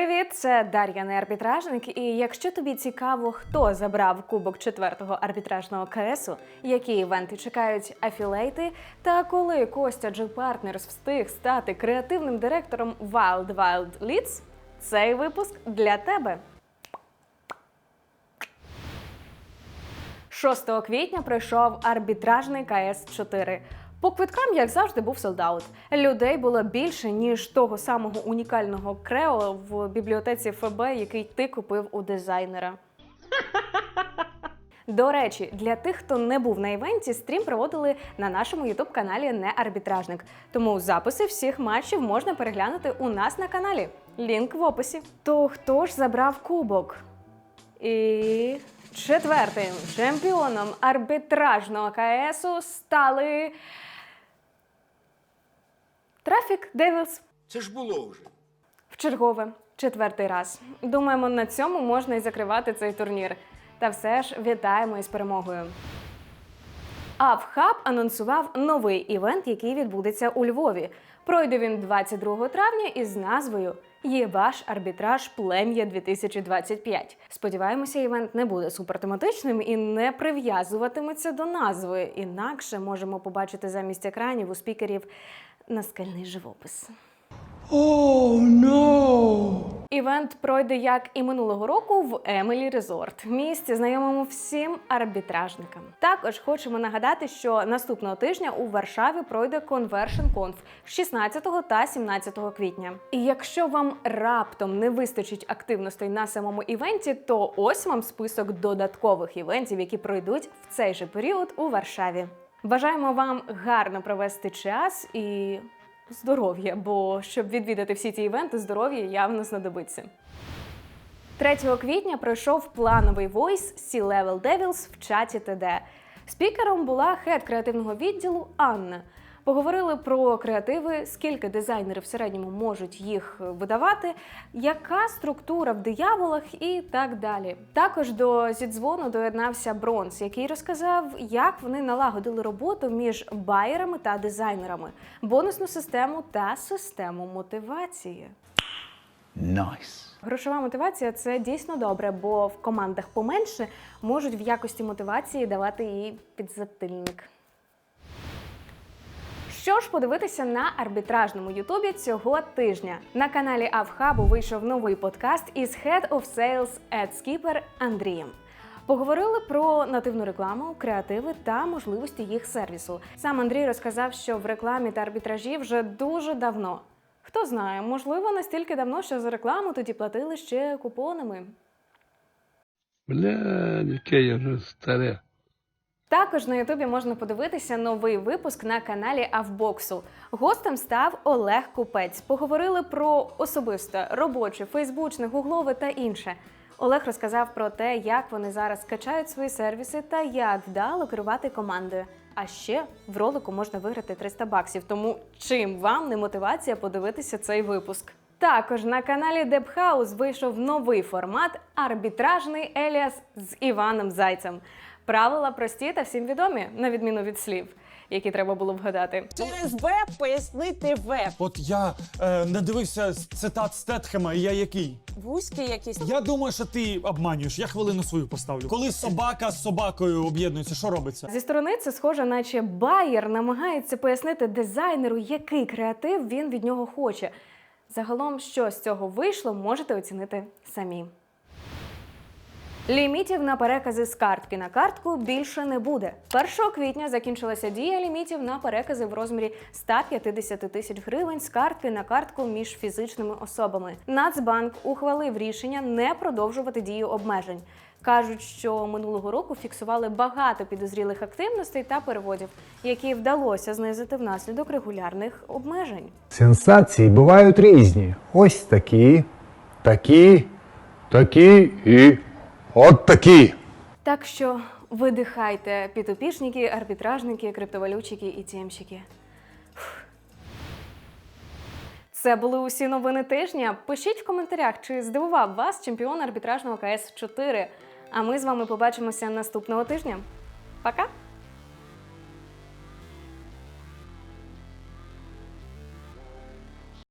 Привіт, це Дар'я не арбітражник. І якщо тобі цікаво, хто забрав кубок четвертого арбітражного КСу, які івенти чекають афілейти, та коли Костя G Partners встиг стати креативним директором Wild Wild Leads, цей випуск для тебе. 6 квітня пройшов арбітражний КС 4 По квиткам, як завжди, був солдаут. Людей було більше, ніж того самого унікального крео в бібліотеці ФБ, який ти купив у дизайнера. До речі, для тих, хто не був на івенті, стрім проводили на нашому ютуб-каналі Не арбітражник. Тому записи всіх матчів можна переглянути у нас на каналі. Лінк в описі. То хто ж забрав кубок? І четвертим чемпіоном арбітражного КСу стали Трафік Девілс. Це ж було вже. В чергове, четвертий раз. Думаємо, на цьому можна і закривати цей турнір. Та все ж вітаємо із перемогою. Авхаб анонсував новий івент, який відбудеться у Львові. Пройде він 22 травня із назвою Єваш арбітраж плем'я 2025. Сподіваємося, івент не буде супертематичним і не прив'язуватиметься до назви. Інакше можемо побачити замість екранів у спікерів наскальний живопис. Івент пройде як і минулого року в Емелі Резорт, місці знайомому всім арбітражникам. Також хочемо нагадати, що наступного тижня у Варшаві пройде Conversion Conf 16 та 17 квітня. І якщо вам раптом не вистачить активностей на самому івенті, то ось вам список додаткових івентів, які пройдуть в цей же період у Варшаві. Бажаємо вам гарно провести час і здоров'я, бо щоб відвідати всі ці івенти, здоров'я явно знадобиться. 3 квітня пройшов плановий войс Sea Level Devils в чаті ТД. Спікером була хед креативного відділу Анна. Поговорили про креативи, скільки дизайнери в середньому можуть їх видавати, яка структура в дияволах і так далі. Також до зідзвону доєднався Бронз, який розказав, як вони налагодили роботу між байерами та дизайнерами, бонусну систему та систему мотивації. Nice. Грошова мотивація це дійсно добре, бо в командах поменше можуть в якості мотивації давати їй підзатильник. Що ж подивитися на арбітражному Ютубі цього тижня? На каналі Авхабу вийшов новий подкаст із Head of Sales at Skipper Андрієм. Поговорили про нативну рекламу, креативи та можливості їх сервісу. Сам Андрій розказав, що в рекламі та арбітражі вже дуже давно. Хто знає, можливо, настільки давно, що за рекламу тоді платили ще купонами. Бля, яке я вже старе. Також на Ютубі можна подивитися новий випуск на каналі Авбоксу. Гостем став Олег Купець. Поговорили про особисте, робоче, фейсбучне, гуглове та інше. Олег розказав про те, як вони зараз качають свої сервіси та як вдало керувати командою. А ще в ролику можна виграти 300 баксів. Тому чим вам не мотивація подивитися цей випуск? Також на каналі Депхаус вийшов новий формат арбітражний Еліас з Іваном Зайцем. Правила прості та всім відомі, на відміну від слів, які треба було вгадати. Через В пояснити В. От я е, не дивився цитат Стетхема, і я який? Вузькі якісь. Я думаю, що ти обманюєш. Я хвилину свою поставлю. Коли собака з собакою об'єднується, що робиться? Зі сторони це схоже, наче Байер намагається пояснити дизайнеру, який креатив він від нього хоче. Загалом, що з цього вийшло, можете оцінити самі. Лімітів на перекази з картки на картку більше не буде. 1 квітня закінчилася дія лімітів на перекази в розмірі 150 тисяч гривень з картки на картку між фізичними особами. Нацбанк ухвалив рішення не продовжувати дію обмежень. Кажуть, що минулого року фіксували багато підозрілих активностей та переводів, які вдалося знизити внаслідок регулярних обмежень. Сенсації бувають різні. Ось такі, такі, такі і от такі. Так що видихайте пітопішники, арбітражники, криптовалютчики і тємщики. Це були усі новини тижня. Пишіть в коментарях, чи здивував вас чемпіон арбітражного КС 4. А ми з вами побачимося наступного тижня. Пока!